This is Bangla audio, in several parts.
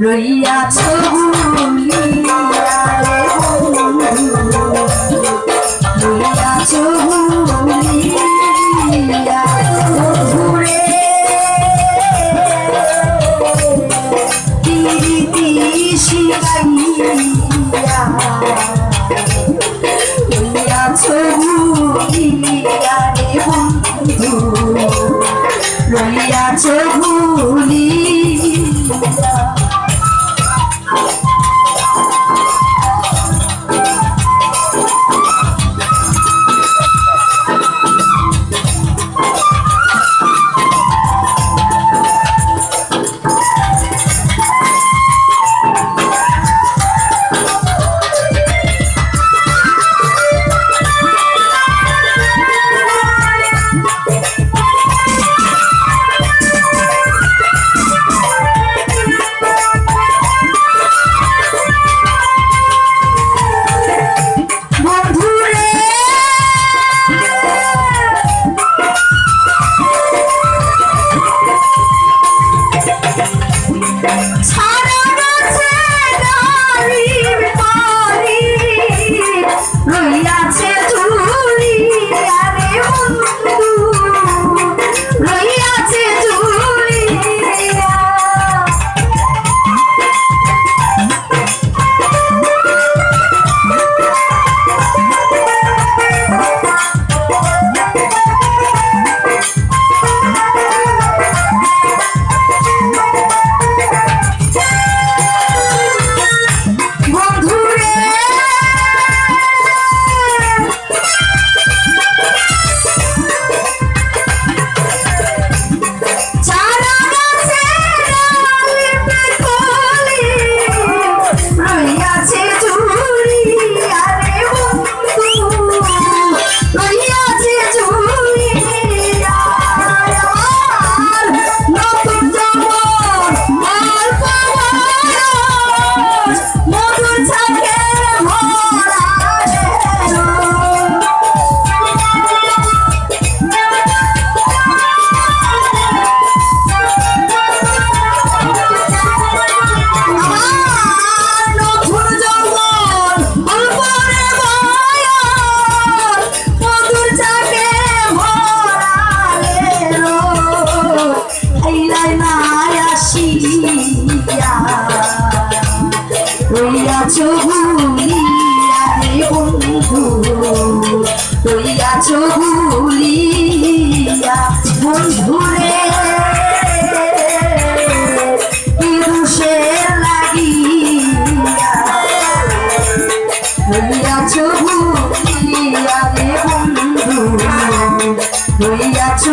লইয়াছ ভুলিয়া হইয়াছ ভুলিয়া রে বন্ধু হইয়াছ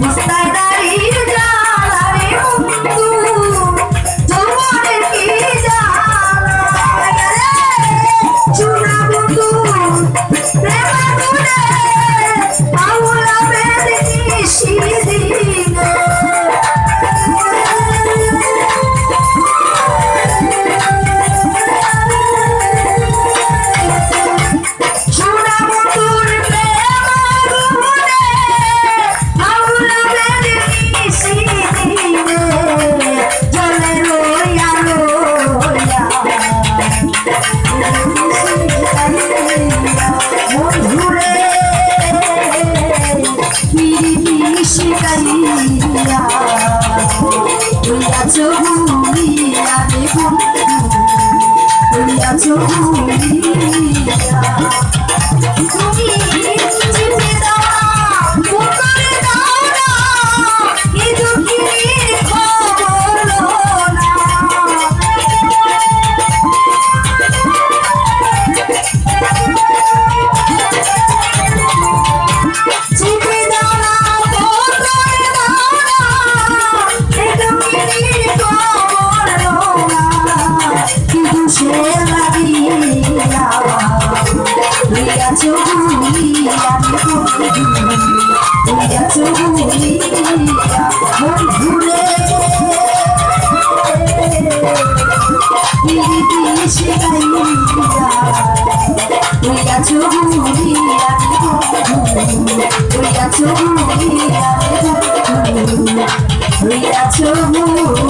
Você tá oh you. We got to move.